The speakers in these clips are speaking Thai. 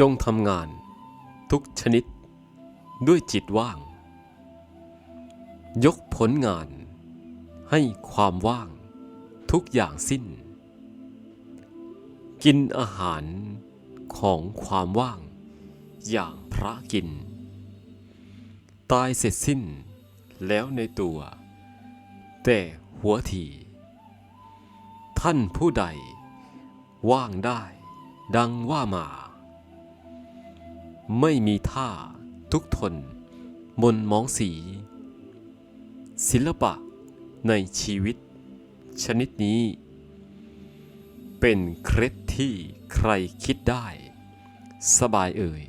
จงทำงานทุกชนิดด้วยจิตว่าง ยกผลงานให้ความว่างทุกอย่างสิ้น กินอาหารของความว่างอย่างพระกิน ตายเสร็จสิ้นแล้วในตัว แต่หัวทีท่านผู้ใดว่างได้ดังว่ามา ไม่มีท่า ทุกทน มนมองสี ศิลปะในชีวิต ชนิดนี้ เป็นเคล็ดที่ใครคิดได้ สบายเอ่ย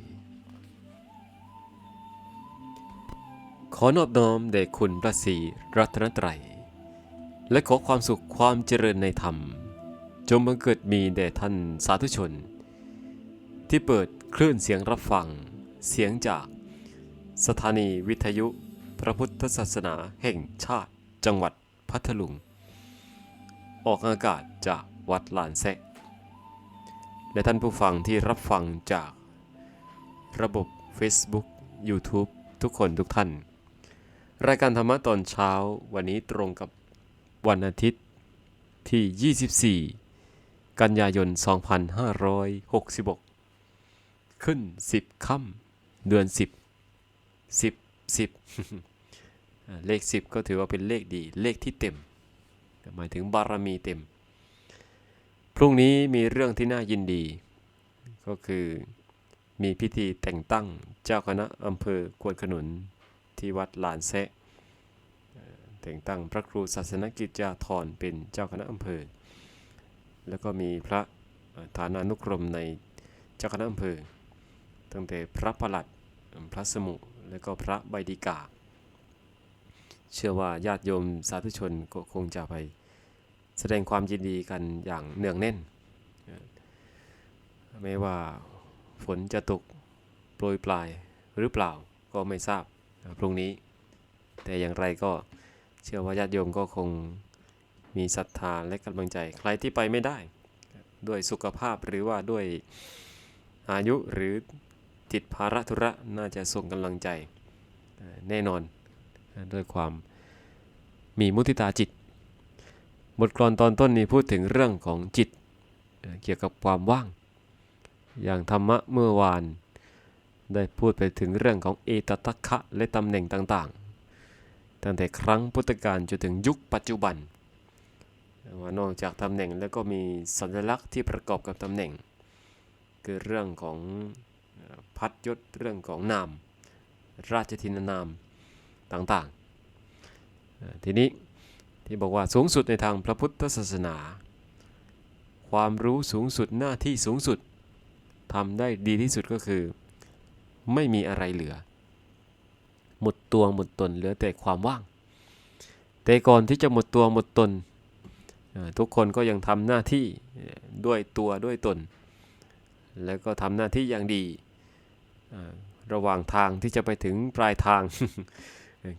ขอนอบน้อมแด่คุณพระศรีรัตนตรัย และขอความสุขความเจริญในธรรม จงบังเกิดมีแด่ท่านสาธุชน ที่เปิด คลื่นเสียงรับฟัง เสียงจาก สถานีวิทยุ พระพุทธศาสนาแห่งชาติจังหวัดพัทลุง ออกอากาศจากวัดลานแซะและท่านผู้ฟังที่รับฟังจาก ระบบ Facebook YouTube ทุกคนทุกท่าน รายการธรรมะตอนเช้าวันนี้ตรงกับวันอาทิตย์ที่ 24 กันยายน 2566 ขึ้น10ค่ำเดือน10 10 10เลข10ก็ถือว่าเป็นเลขดีเลขที่เต็ม หมายถึงบารมีเต็ม พรุ่งนี้มีเรื่องที่น่ายินดี ก็คือมีพิธีแต่งตั้งเจ้าคณะอำเภอควนขนุนที่วัดลานแซะแต่งตั้งพระครูศาสนกิจจาธรเป็นเจ้าคณะอำเภอ แล้วก็มีพระฐานานุกรมในเจ้าคณะอำเภอ ตั้งแต่พระประหลัดพระสมุ และก็พระใบดีกา เชื่อว่าญาติโยมสาธุชนก็คงจะไปแสดงความยินดีกันอย่างเนืองแน่น ไม่ว่าฝนจะตกโปรยปลายหรือเปล่าก็ไม่ทราบพรุ่งนี้ แต่อย่างไรก็เชื่อว่าญาติโยมก็คงมีศรัทธาและกำลังใจ ใครที่ไปไม่ได้ ด้วยสุขภาพหรือว่าด้วยอายุหรือ ติดภาระธุระน่าจะส่งกำลังใจแน่นอนด้วยความมีมุทิตาจิต บทกลอนตอนต้นนี้พูดถึงเรื่องของจิต เกี่ยวกับความว่าง อย่างธรรมะเมื่อวาน ได้พูดไปถึงเรื่องของเอตตัคะและตำแหน่งต่างๆ ตั้งแต่ครั้งพุทธกาลจนถึงยุคปัจจุบันว่านอกจากตำแหน่งแล้วก็มีสัญลักษณ์ที่ประกอบกับตำแหน่ง คือเรื่องของ พัดยศเรื่องของนาม ราชทินนามต่างๆ ทีนี้ที่บอกว่าสูงสุดในทางพระพุทธศาสนา ความรู้สูงสุดหน้าที่สูงสุดทำได้ดีที่สุดก็คือ ไม่มีอะไรเหลือ หมดตัวหมดตนเหลือแต่ความว่าง แต่ก่อนที่จะหมดตัวหมดตน ทุกคนก็ยังทำหน้าที่ด้วยตัวด้วยตน แล้วก็ทำหน้าที่อย่างดี ระหว่างทางที่จะไปถึงปลายทาง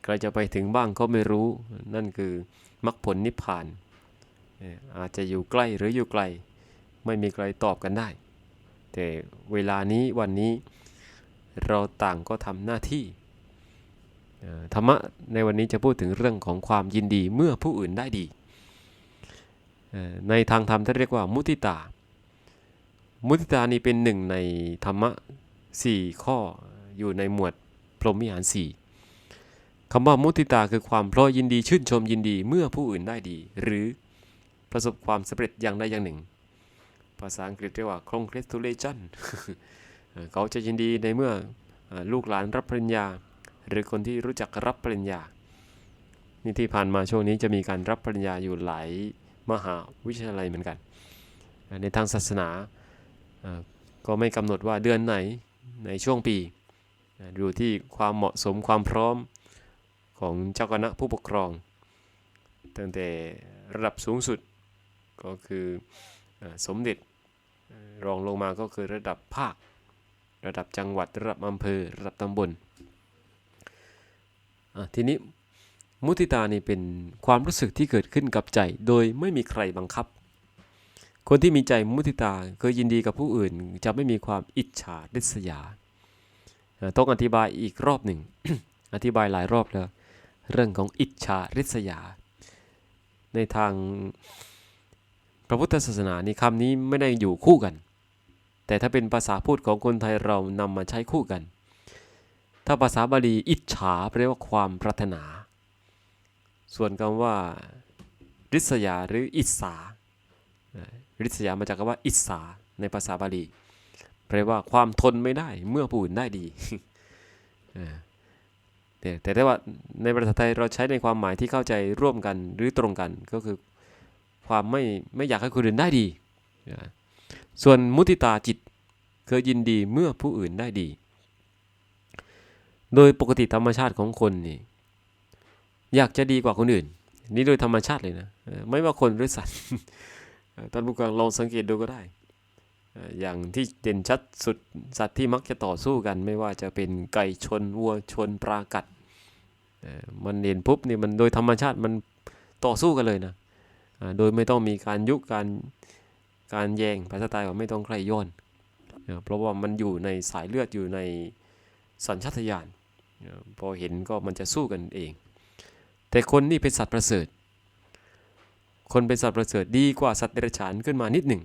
ใครจะไปถึงบ้างก็ไม่รู้ นั่นคือมรรคผลนิพพาน อาจจะอยู่ใกล้หรืออยู่ไกล ไม่มีใครตอบกันได้ แต่เวลานี้วันนี้เราต่างก็ทำหน้าที่ธรรมะในวันนี้จะพูดถึงเรื่องของความยินดีเมื่อผู้อื่นได้ดี ในทางธรรมท่านเรียกว่ามุติตา มุติตานี่เป็นหนึ่งในธรรมะ สี่ข้ออยู่ในหมวดพรหมวิหารสี่คำว่ามุติตาคือความเพราะยินดีชื่นชมยินดีเมื่อผู้อื่นได้ดี หรือประสบความสำเร็จอย่างใดอย่างหนึ่ง ภาษาอังกฤษเรียกว่า congratulation เขาจะยินดีในเมื่อลูกหลานรับปริญญา หรือคนที่รู้จักรับปริญญา นี่ที่ผ่านมาช่วงนี้จะมีการรับปริญญาอยู่หลายมหาวิทยาลัยเหมือนกัน ในทางศาสนาก็ไม่กำหนดว่าเดือนไหน ในช่วงปีดูที่ความเหมาะสมความพร้อมของเจ้าคณะผู้ปกครอง ตั้งแต่ระดับสูงสุดก็คืออสมเด็จรองลงมาก็คือระดับภาค ระดับจังหวัดระดับอำเภอระดับตำบลทีนี้มุทิตานี่เป็นความรู้สึกที่เกิดขึ้นกับใจ โดยไม่มีใครบังคับ คนที่มีใจมุทิตาคือยินดีกับผู้อื่น จะไม่มีความอิจฉาริษยาต้องอธิบายอีกรอบหนึ่ง อธิบายหลายรอบแล้ว เรื่องของอิจฉาริษยา ในทางพระพุทธศาสนานี่คำนี้ไม่ได้อยู่คู่กัน แต่ถ้าเป็นภาษาพูดของคนไทยเรานำมาใช้คู่กัน ถ้าภาษาบาลีอิจฉาแปลว่าความปรารถนา ส่วนคำว่าริษยาหรืออิสา ริษยามาจากคำว่าอิสาในภาษาบาลีแปลว่าความทนไม่ได้เมื่อผู้อื่นได้ดีแต่แต่ถ้ว่าในภาษาไทยเราใช้ในความหมายที่เข้าใจร่วมกันหรือตรงกันก็คือความไม่ไม่อยากให้คนอื่นได้ดี ส่วนมุติตาจิตคือยินดีเมื่อผู้อื่นได้ดี โดยปกติธรรมชาติของคนนี่อยากจะดีกว่าคนอื่น นี่โดยธรรมชาติเลยนะ ไม่ว่าคนหรือสัตว์ ท่านผู้ฟังลองสังเกตดูก็ได้ อย่างที่เด่นชัดสุดสัตว์ที่มักจะต่อสู้กัน ไม่ว่าจะเป็นไก่ชนวัวชนปลากัดมันเห็นปุ๊บนี่มันโดยธรรมชาติมันต่อสู้กันเลยนะโดยไม่ต้องมีการยุการการแยงภาษาไทยว่าไม่ต้องใครโยนเอ่อเพราะว่ามันอยู่ในสายเลือดอยู่ในสัญชาตญาณพอเห็นก็มันจะสู้กันเอง แต่คนนี่เป็นสัตว์ประเสริฐ คนเป็นสัตว์ประเสริฐดีกว่าสัตว์เดรัจฉานขึ้นมานิดหนึ่ง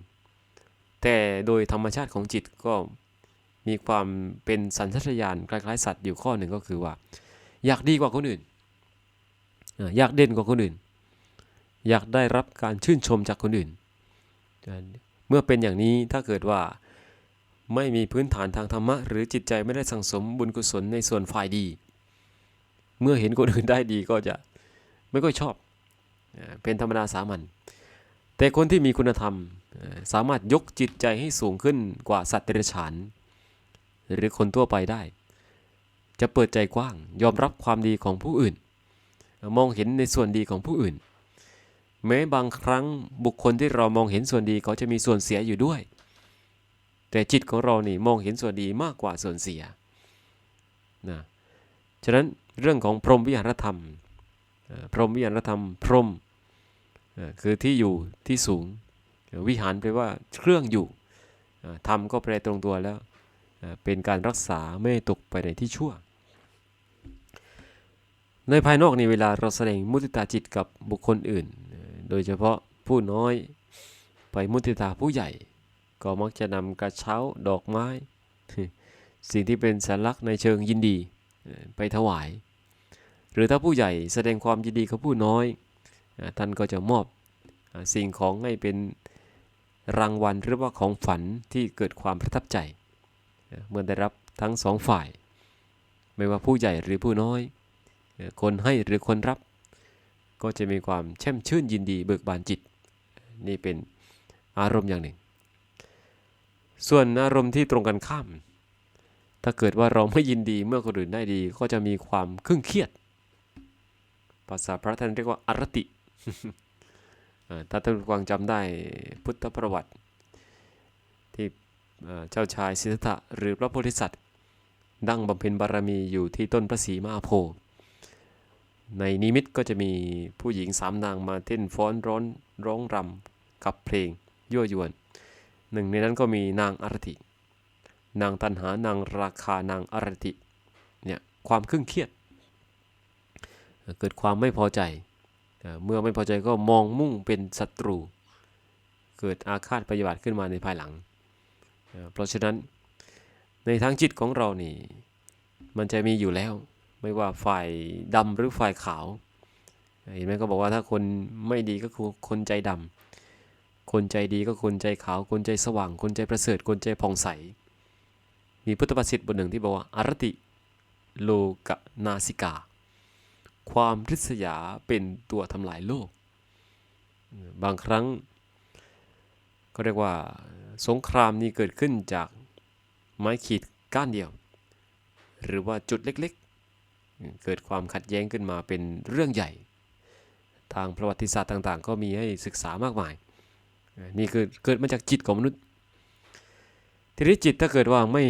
แต่โดยธรรมชาติของจิตก็มีความเป็นสัญชาตญาณคล้ายๆสัตว์อยู่ข้อหนึ่งก็คือว่า อยากดีกว่าคนอื่น อยากเด่นกว่าคนอื่น อยากได้รับการชื่นชมจากคนอื่นเอ่อเมื่อเป็นอย่างนี้ถ้าเกิดว่าไม่มีพื้นฐานทางธรรมะ หรือจิตใจไม่ได้สั่งสมบุญกุศลในส่วนฝ่ายดี เมื่อเห็นคนอื่นได้ดีก็จะไม่ค่อยชอบ เป็นธรรมดาสามัญแต่คนที่มีคุณธรรมสามารถยกจิตใจให้สูงขึ้นกว่าสัตว์เดรัจฉาน หรือคนทั่วไปได้ จะเปิดใจกว้างยอมรับความดีของผู้อื่น มองเห็นในส่วนดีของผู้อื่น แม้บางครั้งบุคคลที่เรามองเห็นส่วนดีเขาจะมีส่วนเสียอยู่ด้วย แต่จิตของเรานี่มองเห็นส่วนดีมากกว่าส่วนเสียนะฉะนั้นเรื่องของพรหมวิหารธรรม พรหมวิหารธรรม พรหมเอ่อ คือที่อยู่ที่สูง วิหารแปลว่าเครื่องอยู่เอ่อธรรมก็แปลตรงตัวแล้วเป็นการรักษาไม่ตกไปในที่ชั่ว ในภายนอกนี่เวลาเราแสดงมุติตาจิตกับบุคคลอื่น โดยเฉพาะผู้น้อยไปมุติตาผู้ใหญ่ ก็มักจะนำกระเช้าดอกไม้ สิ่งที่เป็นสัญลักษณ์ในเชิงยินดีไปถวาย หรือถ้าผู้ใหญ่แสดงความยินดีกับผู้น้อย ท่านก็จะมอบอสิ่งของให้เป็นรางวัลหรือว่าของฝันที่เกิดความประทับใจ เมื่อได้รับทั้งสองฝ่าย ไม่ว่าผู้ใหญ่หรือผู้น้อย คนให้หรือคนรับ ก็จะมีความแช่มชื่นยินดีเบิกบานจิต นี่เป็นอารมณ์อย่างหนึ่ง ส่วนอารมณ์ที่ตรงกันข้าม ถ้าเกิดว่าเราไม่ยินดีเมื่อคนอื่นได้ดี ก็จะมีความเคร่งเครียด ภาษาพระท่านเรียกว่าอารติ ถ้าท่านผู้ฟังจำได้พุทธประวัติ ที่เจ้าชายสิทธัตถะหรือพระโพธิสัตว์ดั้งบำเพ็ญบารมีอยู่ที่ต้นพระศรีมาโพในนิมิตก็จะมีผู้หญิงสามนางมาเต้นฟ้อนร้อนร้องรำกับเพลงยั่วยวน หนึ่งในนั้นก็มีนางอารติ นางตันหานางราคานางอารติเนี่ยความเคร่งเครียด เกิดความไม่พอใจ เมื่อไม่พอใจก็มองมุ่งเป็นศัตรู เกิดอาฆาตพยาบาทขึ้นมาในภายหลัง เพราะฉะนั้นในทางจิตของเรานี่มันจะมีอยู่แล้ว ไม่ว่าฝ่ายดำหรือฝ่ายขาวเห็นไหมก็บอกว่าถ้าคนไม่ดีก็คือคนใจดำคนใจดีก็คนใจขาว คนใจสว่าง คนใจประเสริฐ คนใจผ่องใส มีพุทธประสิทธิ์บทหนึ่งที่บอกว่าอารติโลกนาสิกา ความริษยาเป็นตัวทำลายโลก บางครั้ง ก็เรียกว่าสงครามนี้เกิดขึ้นจากไม้ขีดก้านเดียว หรือว่าจุดเล็กๆ เกิดความขัดแย้งขึ้นมาเป็นเรื่องใหญ่ ทางประวัติศาสตร์ต่างๆ ก็มีให้ศึกษามากมาย นี่คือเกิดมาจากจิตของมนุษย์ ทีนี้จิตถ้าเกิดว่าไม่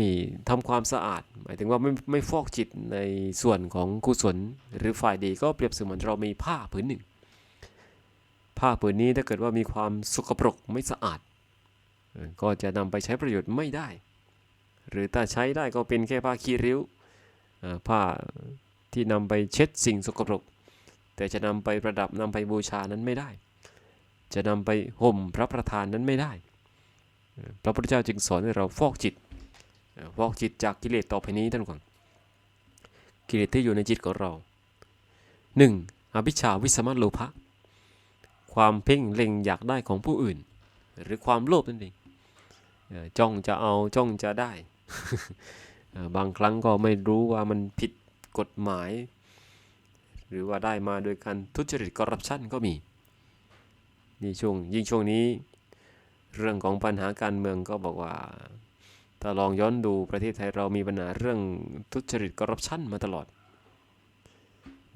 ทำความสะอาด หมายถึงว่าไม่ไม่ฟอกจิตในส่วนของกุศล หรือฝ่ายดีก็เปรียบเสมือนเรามีผ้าผืนหนึ่ง ผ้าผืนนี้ถ้าเกิดว่ามีความสกปรกไม่สะอาด ก็จะนำไปใช้ประโยชน์ไม่ได้ หรือถ้าใช้ได้ก็เป็นแค่ผ้าคีริ้วผ้าที่นำไปเช็ดสิ่งสกปรก แต่จะนำไปประดับนำไปบูชานั้นไม่ได้ จะนำไปห่มพระประธานนั้นไม่ได้ พระพุทธเจ้าจึงสอนให้เราฟอกจิต ฟอกจิตจากกิเลสต่อไปนี้ท่านผู้ฟังกิเลสที่อยู่ในจิตของเรา 1. อภิชาวิสมะโลภะความเพ่งเล็งอยากได้ของผู้อื่น หรือความโลภนั่นเองจ้องจะเอาจ้องจะได้ บางครั้งก็ไม่รู้ว่ามันผิดกฎหมาย หรือว่าได้มาโดยการทุจริตคอร์รัปชันก็มีนี่ช่วงยิ่งช่วงนี้ เรื่องของปัญหาการเมืองก็บอกว่า ถ้าลองย้อนดูประเทศไทยเรามีปัญหาเรื่องทุจริตคอร์รัปชันมาตลอด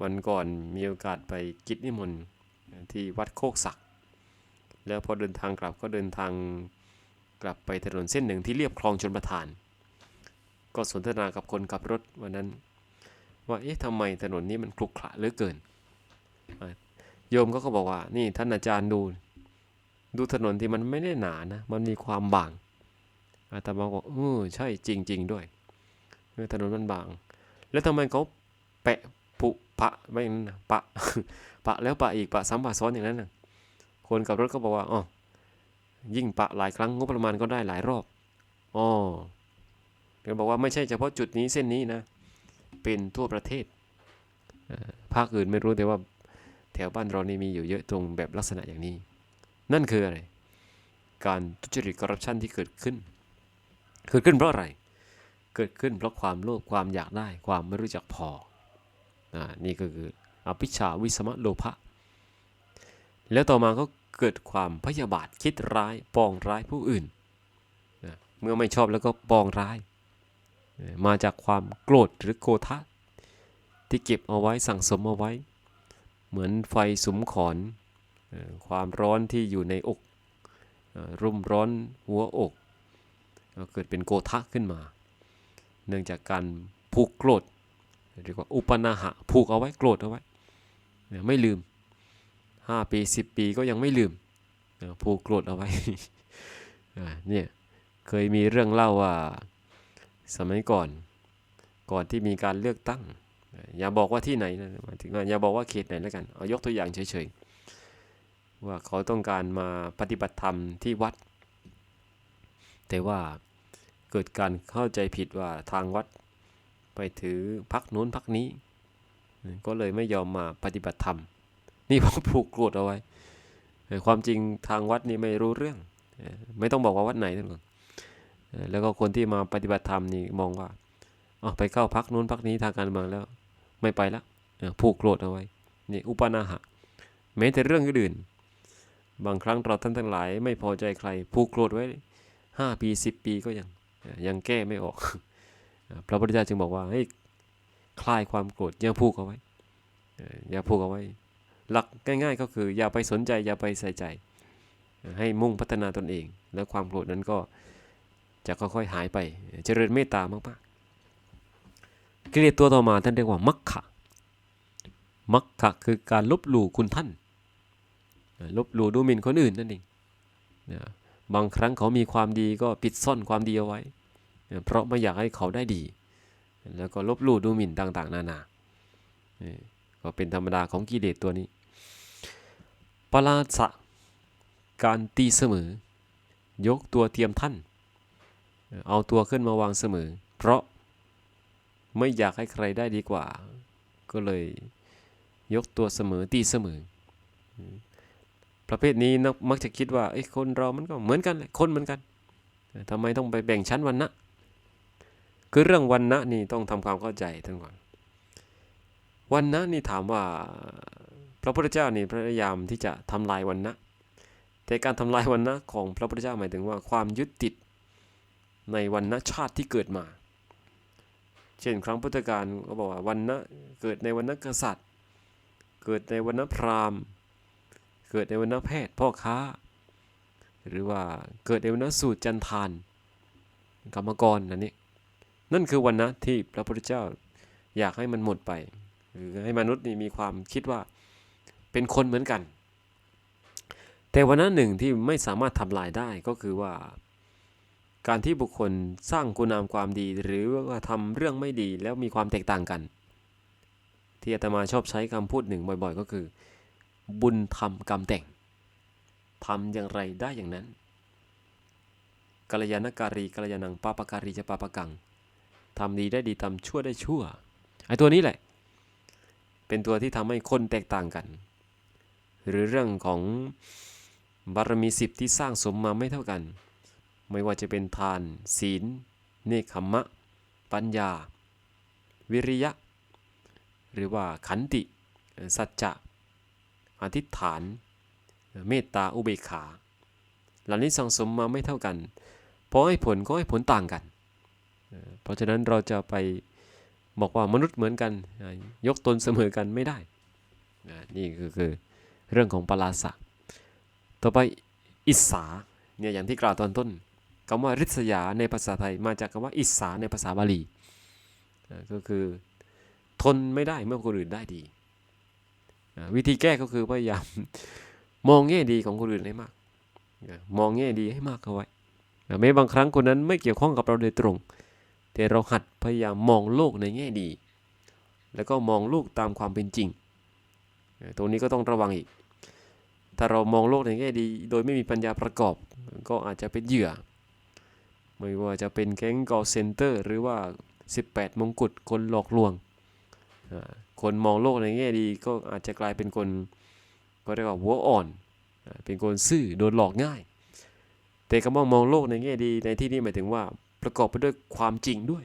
วันก่อนมีโอกาสไปกิจนิมนต์ที่วัดโคกศักดิ์แล้วพอเดินทางกลับก็เดินทางกลับไปถนนเส้นหนึ่งที่เรียบคลองชนประทาน ก็สนทนากับคนขับรถวันนั้น ว่าเอ๊ะทำไมถนนนี้มันคลุกคละเหลือเกินโยมก็ก็บอกว่านี่ท่านอาจารย์ดู ดูถนนที่มันไม่ได้หนานะ มันมีความบางอาตมาบอกเออใช่จริง ๆ ด้วยถนนมันบาง แล้วทำไมเขาแปะปุปะไว้อย่นะปะ ปะแล้วปะอีกปะซ้ำปะซ้อนอย่างนั้นนะคนขับรถก็บอกว่าอ๋อยิ่งปะหลายครั้งงบประมาณก็ได้หลายรอบอ๋อเขาบอกว่าไม่ใช่เฉพาะจุดนี้เส้นนี้นะ เป็นทั่วประเทศภาคอื่นไม่รู้แต่ว่าแถวบ้านเรานี่มีอยู่เยอะตรงแบบลักษณะอย่างนี้ นั่นคืออะไร การทุจริตคอร์รัปชันที่เกิดขึ้น เกิดขึ้นเพราะอะไร เกิดขึ้นเพราะความโลภความอยากได้ความไม่รู้จักพออ่านี่ก็คืออภิชาวิสมะโลภะแล้วต่อมาก็เกิดความพยาบาทคิดร้ายปองร้ายผู้อื่นนะเมื่อไม่ชอบแล้วก็ปองร้าย มาจากความโกรธหรือโกธะที่เก็บเอาไว้สั่งสมเอาไว้ เหมือนไฟสุมขอน ความร้อนที่อยู่ในอกรุ่มร้อนหัวอกก็เกิดเป็นโกธะขึ้นมา เนื่องจากการผูกโกรธเรียกว่าอุปนาหะผูกเอาไว้โกรธเอาไว้ไม่ลืมห้าปีสิบปีก็ยังไม่ลืมผูกโกรธเอาไว้เนี่ยเคยมีเรื่องเล่าว่าสมัยก่อนก่อนที่มีการเลือกตั้ง อย่าบอกว่าที่ไหนนะหมายถึงอย่าบอกว่าเขตไหนแล้วกัน เอายกตัวอย่างเฉยๆ ว่าเขาต้องการมาปฏิบัติธรรมที่วัด แต่ว่าเกิดการเข้าใจผิดว่าทางวัด ไปถือพักนู้นพักนี้ ก็เลยไม่ยอมมาปฏิบัติธรรม นี่ผมผูกโกรธเอาไว้ ความจริงทางวัดนี่ไม่รู้เรื่อง ไม่ต้องบอกว่าวัดไหนทั้งหมดแล้วก็คนที่มาปฏิบัติธรรมนี่มองว่าอ๋อไปเข้าพักนู้นพักนี้ทางการเมืองแล้ว ไม่ไปละผูกโกรธเอาไว้นี่อุปนาหะ แม้แต่เรื่องอื่น บางครั้งเราท่านทั้งหลายไม่พอใจใครผูกโกรธไว้ห้าปีสิบปีก็ยังยังแก้ไม่ออก พระพุทธเจ้าจึงบอกว่าให้คลายความโกรธอย่าผูกเอาไว้อย่าผูกเอาไว้ หลักง่ายๆก็คือ อย่าไปสนใจอย่าไปใส่ใจ ให้มุ่งพัฒนาตนเอง แล้วความโกรธนั้นก็จะค่อยๆหายไป เจริญเมตตามากๆกิเลสตัวต่อมาท่านเรียกว่ามัคคะมัคคะคือการลบหลู่คุณท่าน ลบหลู่ดูหมิ่นคนอื่นนั่นเองนะบางครั้งเขามีความดีก็ปิดซ่อนความดีเอาไว้ เพราะไม่อยากให้เขาได้ดี แล้วก็ลบหลู่ดูหมิ่นต่าง ๆ นานาก็เป็นธรรมดาของกิเลสตัวนี้ปราศะการตีเสมอ ยกตัวเทียมท่าน เอาตัวขึ้นมาวางเสมอ เพราะไม่อยากให้ใครได้ดีกว่า ก็เลยยกตัวเสมอตีเสมอ ประเภทนี้นักมักจะคิดว่าไอ้คนเรามันก็เหมือนกันแหละคนเหมือนกันทำไมต้องไปแบ่งชั้นวันนะคือเรื่องวันนะนี่ต้องทำความเข้าใจท่านก่อนวันนะนี่ถามว่าพระพุทธเจ้านี่พยายามที่จะทำลายวันนะแต่การทำลายวันนะของพระพุทธเจ้าหมายถึงว่าความยึดติดในวันนะชาติที่เกิดมา เช่นครั้งพุทธกาลก็บอกว่าวันนะเกิดในวันนะกษัตริย์ เกิดในวันนะพราหมณ์ เกิดในวันนะแพทย์พ่อค้า หรือว่าเกิดในวันนะสูตรจันทานกรรมกรนั่นนี่นั่นคือวันนะที่พระพุทธเจ้าอยากให้มันหมดไป หรือให้มนุษย์นี่มีความคิดว่าเป็นคนเหมือนกัน แต่วันนั้นหนึ่งที่ไม่สามารถทำลายได้ก็คือว่าการที่บุคคลสร้างคุณงามความดีหรือว่าทำเรื่องไม่ดีแล้วมีความแตกต่างกัน ที่อาตมาชอบใช้คำพูดหนึ่งบ่อย ๆ ก็คือ บุญทำกรรมแต่งทำอย่างไรได้อย่างนั้นกัลยาณการีกัลยาณังปาปการีจะปาปกังทำดีได้ดีทำชั่วได้ชั่วไอ้ตัวนี้แหละ เป็นตัวที่ทำให้คนแตกต่างกัน หรือเรื่องของบารมีสิบที่สร้างสมมาไม่เท่ากัน ไม่ว่าจะเป็นทาน ศีล เนคขมมะ ปัญญา วิริยะ หรือว่าขันติ สัจจะ อธิษฐาน เมตตาอุเบกขา เหล่านี้สังสมมาไม่เท่ากันพราะให้ผลก็ให้ผลต่างกัน เพราะฉะนั้นเราจะไปบอกว่ามนุษย์เหมือนกัน ยกตนเสมอกันไม่ได้ นี่คือคือเรื่องของปราศะต่อไปอิสาเนี่ยอย่างที่กล่าวตอนต้นคำว่าริษยาในภาษาไทยมาจากคำว่าอิสาในภาษาบาลีก็คือทนไม่ได้เมื่อคนอื่นได้ดี วิธีแก้ก็คือพยายามมองแง่ดีของคนอื่นให้มาก มองแง่ดีให้มากเข้าไว้แม้บางครั้งคนนั้นไม่เกี่ยวข้องกับเราโดยตรง แต่เราหัดพยายามมองโลกในแง่ดี แล้วก็มองโลกตามความเป็นจริง ตรงนี้ก็ต้องระวังอีก ถ้าเรามองโลกในแง่ดี โดยไม่มีปัญญาประกอบ ก็อาจจะเป็นเหยื่อ ไม่ว่าจะเป็นแก๊งกอเซนเตอร์ หรือว่า 18 มงกุฎคนหลอกลวง คนมองโลกในแง่ดีก็อาจจะกลายเป็นคนก็เรียกว่าหัวอ่อน เป็นคนซื่อโดนหลอกง่าย แต่คำว่ามองโลกในแง่ดีในที่นี้หมายถึงว่าประกอบไปด้วยความจริงด้วย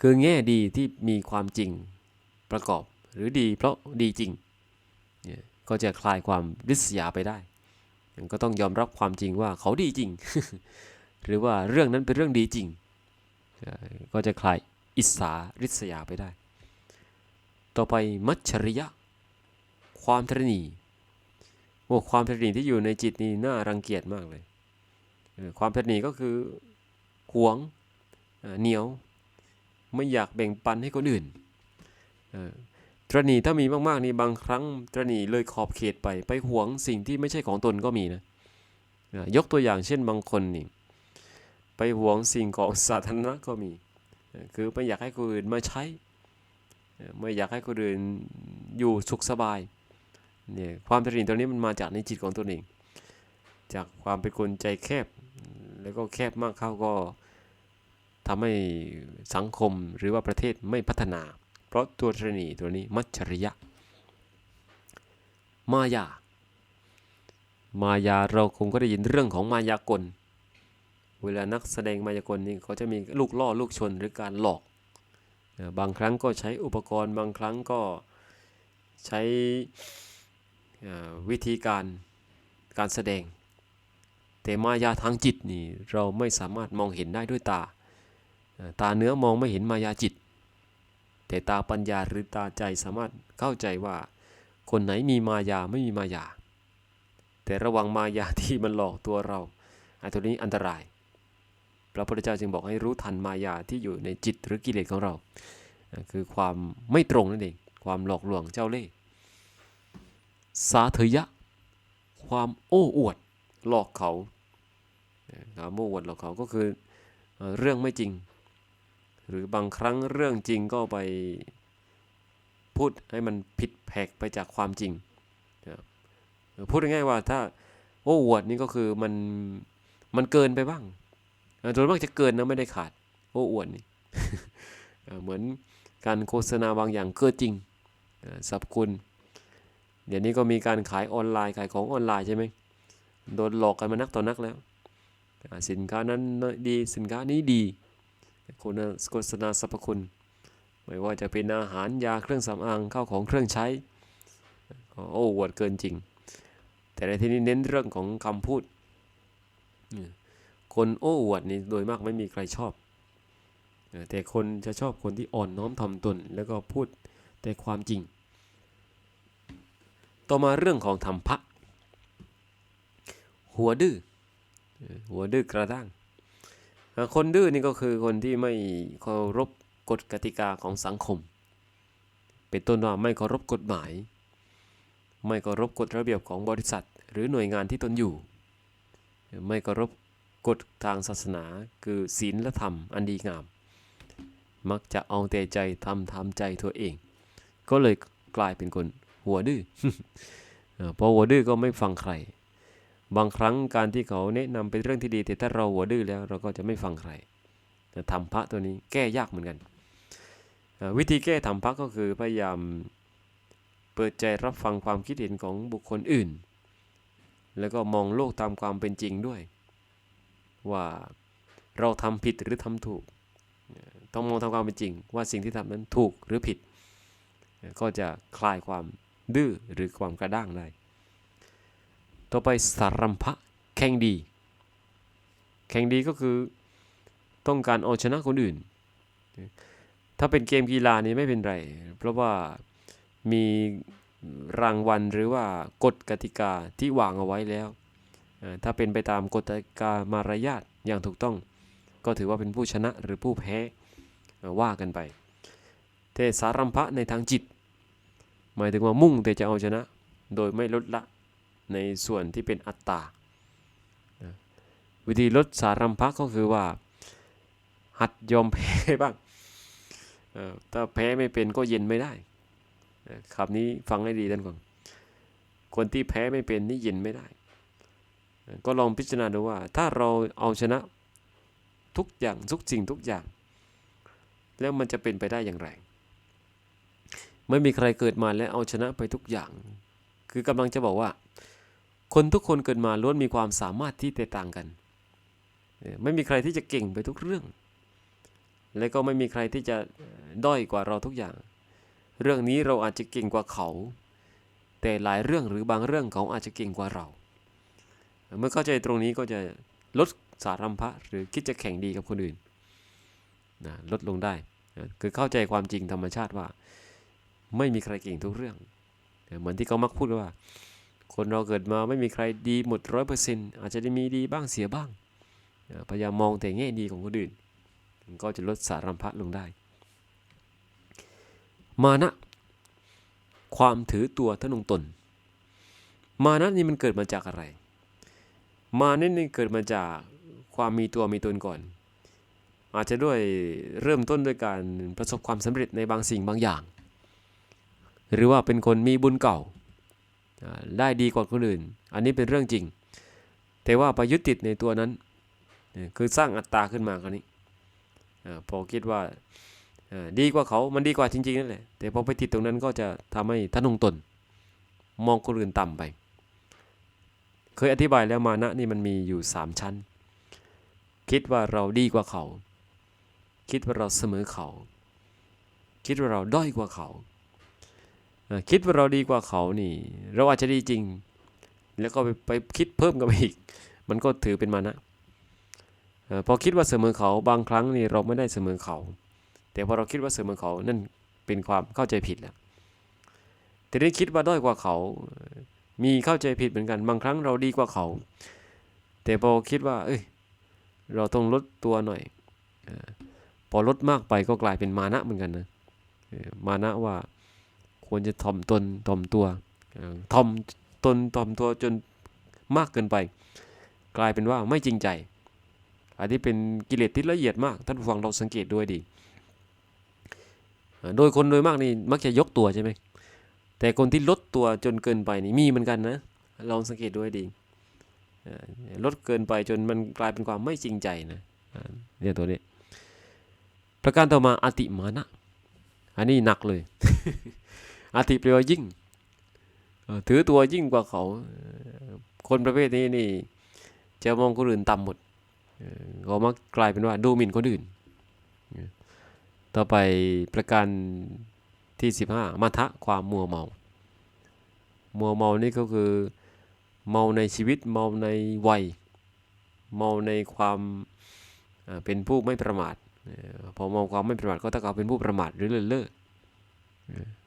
คือแง่ดีที่มีความจริงประกอบหรือดีเพราะดีจริง ก็จะคลายความริษยาไปได้ ก็ต้องยอมรับความจริงว่าเขาดีจริง หรือว่าเรื่องนั้นเป็นเรื่องดีจริง ก็จะคลาย อิสาริษยาไปได้ ต่อไปมัจฉริยะ ความทรณีโอ้ความทรณีที่อยู่ในจิตนี่น่ารังเกียจมากเลย ความทรณีก็คือหวงเหนียว ไม่อยากแบ่งปันให้คนอื่นตรณีถ้ามีมากๆนี่บางครั้งตรณีเลยขอบเขตไปไปหวงสิ่งที่ไม่ใช่ของตนก็มีนะยกตัวอย่างเช่นบางคนนี่ไปหวงสิ่งของสาธารณะก็มี คือไม่อยากให้คนอื่นมาใช้ไม่อยากให้คนอื่นอยู่สุขสบายเนี่ยความตรณีตรงนี้มันมาจากในจิตของตัวเอง จากความเป็นคนใจแคบ แล้วก็แคบมากเข้าก็ทำให้สังคมหรือว่าประเทศไม่พัฒนา เพราะตัวตรณีตัวนี้มัจฉริยะ มายา มายาเราคงก็ได้ยินเรื่องของมายากล เวลานักแสดงมายากลนี่เขาจะมีลูกล่อลูกชนหรือการหลอก บางครั้งก็ใช้อุปกรณ์ บางครั้งก็ใช้วิธีการการแสดง แต่มายาทางจิตนี่เราไม่สามารถมองเห็นได้ด้วยตา ตาเนื้อมองไม่เห็นมายาจิต แต่ตาปัญญาหรือตาใจสามารถเข้าใจว่าคนไหนมีมายาไม่มีมายา แต่ระวังมายาที่มันหลอกตัวเราไอ้ตัวนี้อันตราย พระพุทธเจ้าจึงบอกให้รู้ทันมายาที่อยู่ในจิตหรือกิเลสของเรา คือความไม่ตรงนั่นเอง ความหลอกลวงเจ้าเล่ห์สาเถยะ ความโอ้อวดหลอกเขาความโอ้อวดหลอกเขาก็คือเรื่องไม่จริง หรือบางครั้งเรื่องจริงก็ไปพูดให้มันผิดแผกไปจากความจริง พูดง่ายๆว่าถ้าโอ้อวดนี่ก็คือมันมันเกินไปบ้าง โดยมากจะเกินนะไม่ได้ขาดโอ้อวดนี่เหมือนการโฆษณาบางอย่างเกินจริงสับคุณ เดี๋ยวนี้ก็มีการขายออนไลน์ขายของออนไลน์ใช่ไหมโดนหลอกกันมานักต่อนักแล้ว สินค้านั้นดีสินค้านี้ดีโฆษณาสรรพคุณ ไม่ว่าจะเป็นอาหารยาเครื่องสำอางข้าวของเครื่องใช้โอ้อวดเกินจริง แต่ในที่นี้เน้นเรื่องของคำพูด คนโอ้อวดนี่โดยมากไม่มีใครชอบ แต่คนจะชอบคนที่อ่อนน้อมถ่อมตน แล้วก็พูดแต่ความจริง ต่อมาเรื่องของธรรมะหัวดื้อหัวดื้อกระด้างคนดื้อนี่ก็คือคนที่ไม่เคารพกฎกติกาของสังคม เป็นต้นว่าไม่เคารพกฎหมาย ไม่เคารพกฎระเบียบของบริษัท หรือหน่วยงานที่ตนอยู่ ไม่เคารพ กฎทางศาสนาคือศีลและธรรมอันดีงาม มักจะเอาแต่ใจทำทำใจตัวเอง ก็เลยกลายเป็นคนหัวดื้อเอ่อพอหัวดื้อก็ไม่ฟังใคร บางครั้งการที่เขาแนะนำเป็นเรื่องที่ดี แต่ถ้าเราหัวดื้อแล้วเราก็จะไม่ฟังใครแต่ทำพระตัวนี้แก้ยากเหมือนกัน วิธีแก้ทำพระก็คือพยายามเปิดใจรับฟังความคิดเห็นของบุคคลอื่น แล้วก็มองโลกตามความเป็นจริงด้วย ว่าเราทำผิดหรือทำถูก ต้องมองตามความเป็นจริง ว่าสิ่งที่ทำนั้นถูกหรือผิด ก็จะคลายความดื้อหรือความกระด้างได้ต่อไปสารัมภะแข่งดี แข่งดีก็คือต้องการเอาชนะคนอื่น ถ้าเป็นเกมกีฬานี่ไม่เป็นไร เพราะว่ามีรางวัลหรือว่ากฎกติกาที่วางเอาไว้แล้ว ถ้าเป็นไปตามกฎกามารยาทอย่างถูกต้อง ก็ถือว่าเป็นผู้ชนะหรือผู้แพ้ว่ากันไปแต่สารัมภะในทางจิต หมายถึงว่ามุ่งแต่จะเอาชนะ โดยไม่ลดละในส่วนที่เป็นอัตตา วิธีลดสารัมภะก็คือว่า หัดยอมแพ้บ้างถ้าแพ้ไม่เป็นก็เย็นไม่ได้คำนี้ฟังให้ดีท่านก่อนคนที่แพ้ไม่เป็นนี่เย็นไม่ได้ ก็ลองพิจารณาดูว่า ถ้าเราเอาชนะทุกอย่างทุกสิ่งทุกอย่าง แล้วมันจะเป็นไปได้อย่างไร ไม่มีใครเกิดมาและเอาชนะไปทุกอย่าง คือกำลังจะบอกว่า คนทุกคนเกิดมาล้วนมีความสามารถที่แตกต่างกัน ไม่มีใครที่จะเก่งไปทุกเรื่อง และก็ไม่มีใครที่จะด้อยกว่าเราทุกอย่าง เรื่องนี้เราอาจจะเก่งกว่าเขา แต่หลายเรื่องหรือบางเรื่องเขาอาจจะเก่งกว่าเรา เมื่อเข้าใจตรงนี้ก็จะลดสารัมภะหรือคิดจะแข่งดีกับคนอื่นนะลดลงได้นะคือเข้าใจความจริงธรรมชาติว่า ไม่มีใครเก่งทุกเรื่องเหมือนที่เขามักพูดว่า คนเราเกิดมาไม่มีใครดีหมดร้อยเปอร์เซ็นต์อาจจะได้มีดีบ้างเสียบ้างเอ่อพยายามมองแต่แง่ดีของคนอื่น ก็จะลดสารัมภะลงได้ มานะ ความถือตัวทะนงตน มานะนี่มันเกิดมาจากอะไร มานะนี่เกิดมาจากความมีตัวมีตนก่อน อาจจะด้วยเริ่มต้นด้วยการประสบความสำเร็จในบางสิ่งบางอย่าง หรือว่าเป็นคนมีบุญเก่าได้ดีกว่าคนอื่น อันนี้เป็นเรื่องจริง แต่ว่าไปยึดติดในตัวนั้น คือสร้างอัตตาขึ้นมาคราวนี้พอคิดว่าดีกว่าเขามันดีกว่าจริงๆนั่นแหละแต่พอไปติดตรงนั้นก็จะทำให้ทะนงตน มองคนอื่นต่ำไป เคยอธิบายแล้วมานะนี่มันมีอยู่สามชั้น คิดว่าเราดีกว่าเขา คิดว่าเราเสมอเขา คิดว่าเราด้อยกว่าเขา คิดว่าเราดีกว่าเขานี่ เราอาจจะดีจริง แล้วก็ไปไปคิดเพิ่มกันไปอีก มันก็ถือเป็นมานะพอคิดว่าเสมอเขาบางครั้งนี่เราไม่ได้เสมอเขา แต่พอเราคิดว่าเสมอเขานั่นเป็นความเข้าใจผิดแล้วแต่ได้คิดว่าด้อยกว่าเขา มีเข้าใจผิดเหมือนกัน บางครั้งเราดีกว่าเขา แต่พอคิดว่า เอ้ย เราต้องลดตัวหน่อยอพอลดมากไปก็กลายเป็นมานะเหมือนกันนะมานะว่าควรจะถ่อมตนถ่อมตัวเอ่อถ่อมตนถ่อมตัวจนมากเกินไป กลายเป็นว่าไม่จริงใจ อันนี้เป็นกิเลสที่ละเอียดมาก ท่านผู้ฟังเราสังเกตด้วยดี โดยคนโดยมากนี่มักจะยกตัวใช่ไหม แต่คนที่ลดตัวจนเกินไปนี่มีเหมือนกันนะลองสังเกตด้วยดีเอ่อลดเกินไปจนมันกลายเป็นความไม่จริงใจนะเนี่ยตัวนี้ ประการต่อมาอติมานะอันนี้หนักเลย อติแปลว่ายิ่งถือตัวยิ่งกว่าเขา คนประเภทนี้นี่จะมองคนอื่นต่ำหมดเอ่อเขามักกลายเป็นว่าดูหมิ่นคนอื่น ต่อไปประการ ที่สิบห้ามัทะความมัวเมา มัวเมานี่ก็คือเมาในชีวิตเมาในวัย เมาในความเป็นผู้ไม่ประมาทพอเมาความไม่ประมาทก็ถ้ากับเป็นผู้ประมาทหรือเลินเล่อ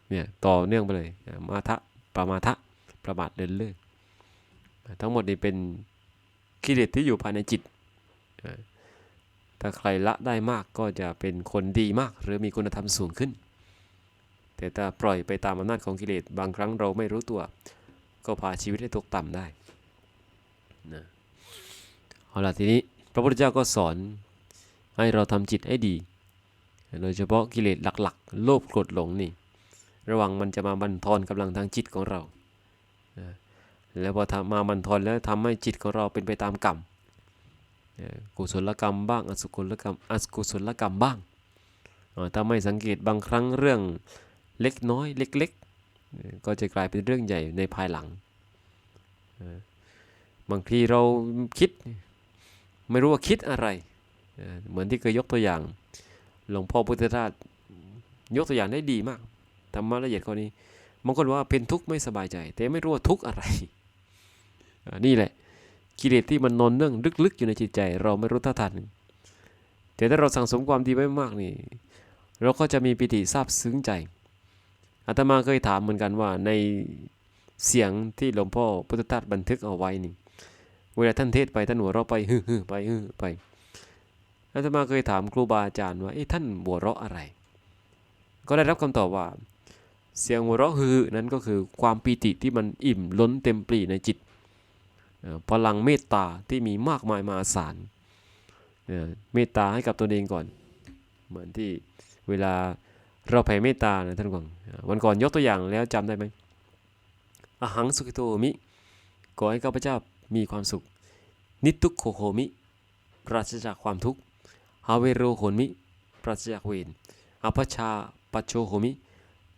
เนี่ยต่อเนื่องไปเลยมาทะประมาทะประมาทเดินเลิกอ่าทั้งหมดนี้เป็นกิเลสที่อยู่ภายในจิต ถ้าใครละได้มากก็จะเป็นคนดีมาก หรือมีคุณธรรมสูงขึ้น แต่ถ้าปล่อยไปตามอำนาจของกิเลสบางครั้งเราไม่รู้ตัว ก็พาชีวิตให้ตกต่ำได้นะเอาล่ะทีนี้พระพุทธเจ้าก็สอนให้เราทำจิตให้ดี โดยเฉพาะกิเลสหลักๆ โลภโกรธหลงนี่ ระวังมันจะมาบันทอนกำลังทางจิตของเรานะแล้วพอทำมาบันทอนแล้วทำให้จิตของเราเป็นไปตามกรรมกุศลกรรมบ้างอสุกุลกรรมอกุศลกรรมบ้างถ้าไม่สังเกตบางครั้งเรื่อง เล็กน้อยเล็กๆเอ่อก็จะกลายเป็นเรื่องใหญ่ในภายหลัง บางทีเราคิด ไม่รู้ว่าคิดอะไร เหมือนที่เคยยกตัวอย่าง หลวงพ่อพุทธทาสยกตัวอย่างได้ดีมากธรรมะละเอียดข้อนี้บางคนว่าเป็นทุกข์ไม่สบายใจ แต่ไม่รู้ว่าทุกข์อะไร นี่แหละกิเลสที่มันนอนเนื่องลึกๆ อยู่ในจิตใจ เราไม่รู้ท่าทัน แต่ถ้าเราสั่งสมความดีไว้มากนี่ เราก็จะมีปิติซาบซึ้งใจ อาตมาเคยถามเหมือนกันว่าในเสียงที่หลวงพ่อพุทธทาสบันทึกเอาไว้นี่ เวลาท่านเทศไปท่านหัวเราะไปฮึ่ไปฮึ่ไปอาตมาเคยถามครูบาอาจารย์ว่าเอ๊ะท่านหัวเราะอะไร ก็ได้รับคำตอบว่า เสียงหัวเราะฮือนั้นก็คือความปีติที่มันอิ่มล้นเต็มปรีในจิต พลังเมตตาที่มีมากมายมหาศาลเมตตาให้กับตนเองก่อน เหมือนที่เวลา เราแผ่เมตตานะท่านผู้ฟังวันก่อนยกตัวอย่างแล้วจำได้ไหมอหังสุขิโตมิขอให้ข้าพเจ้ามีความสุข นิทุกโคโคมิ ปราศจากความทุกข์ฮาเวโรโหนมิ ปราศจากเวรอภชชาปัจโชโหมิ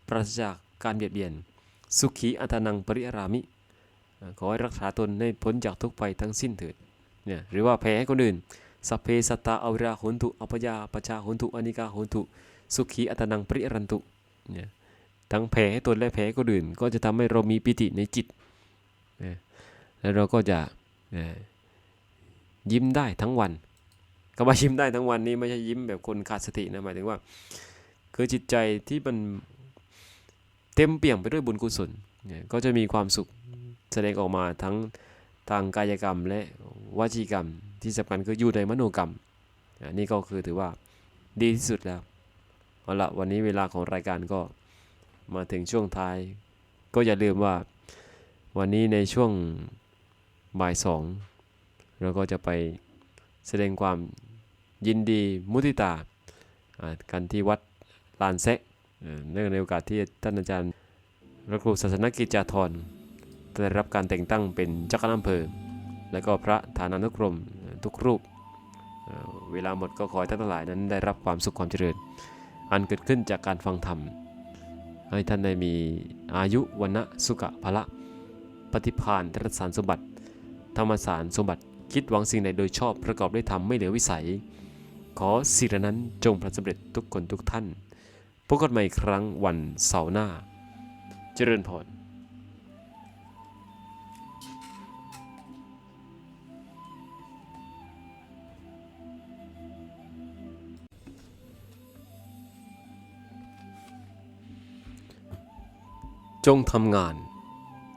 ปราศจากการเบียดเบียน สุขีอัตนังปริอารามิ ขอให้รักษาตนให้พ้นจากทุกภัยทั้งสิ้นเถิดเนี่ยหรือว่าแพ้ให้คนอื่นสัพเพสัตตาอวิราโหนตุอัปยาปชชาโหนตุอนิกาโหนตุ สุขีอัตนังปริรันตุเนี่ยทั้งแพ้ให้ตนและแพ้ให้คนอื่น ก็จะทำให้เรามีปิติในจิตนี่ยแล้วเราก็จะนี่ยยิ้มได้ทั้งวันคำว่ายิ้มได้ทั้งวันนี้ไม่ใช่ยิ้มแบบคนขาดสตินะหมายถึงว่า คือจิตใจที่มันเต็มเปี่ยมไปด้วยบุญกุศลเนี่ยก็จะมีความสุขแสดงออกมาทั้งทางกายกรรมและวจีกรรมที่สำคัญคืออยู่ในมโนกรรมอันนี้ก็คือถือว่าดีที่สุดแล้ว เอาละวันนี้เวลาของรายการก็มาถึงช่วงท้าย ก็อย่าลืมว่าวันนี้ในช่วงบ่ายสองเราก็จะไปแสดงความยินดีมุทิตาอ่ากันที่วัดลานแซะเนื่องในโอกาสที่ท่านอาจารย์พระครูศาสนกิจจาธรได้รับการแต่งตั้งเป็นเจ้าคณะอำเภอ และก็พระฐานานุกรมทุกรูป เวลาหมดก็ขอให้ท่านทั้งหลายนั้นได้รับความสุขความเจริญ อันเกิดขึ้นจากการฟังธรรม ให้ท่านได้มีอายุวันะสุขะละปฏิพานทรสารสมบัติ ธรรมสารสมบัติคิดหวังสิ่งใดโดยชอบประกอบด้วยธรรมไม่เหลือวิสัย ขอสิ่งนั้นจงประสบเร็จทุกคนทุกท่านพบกันใหม่ครั้งวันเสาร์หน้า เจริญพร จงทำงาน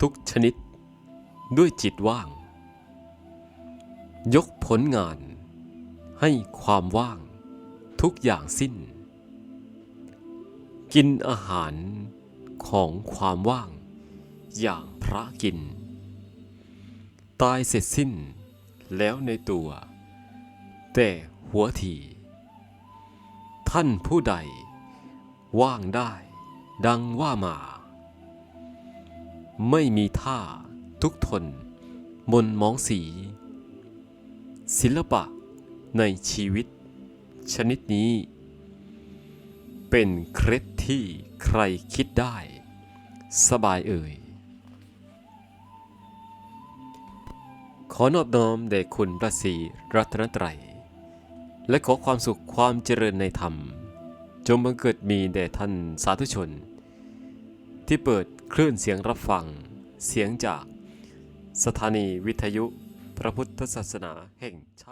ทุกชนิดด้วยจิตว่าง ยกผลงานให้ความว่างทุกอย่างสิ้น กินอาหารของความว่าง อย่างพระกิน ตายเสร็จสิ้นแล้วในตัว แต่หัวที ท่านผู้ใดว่างได้ดังว่ามา ไม่มีท่า ทุกทน มนมองสี ศิลปะในชีวิต ชนิดนี้ เป็นเคล็ดที่ใครคิดได้ สบายเอ่ย ขอนอบน้อมแด่คุณพระศรีรัตนตรัย และขอความสุขความเจริญในธรรม จงบังเกิดมีแด่ท่านสาธุชน ที่เปิด คลื่นเสียงรับฟัง เสียงจากสถานีวิทยุ พระพุทธศาสนาแห่งชาติ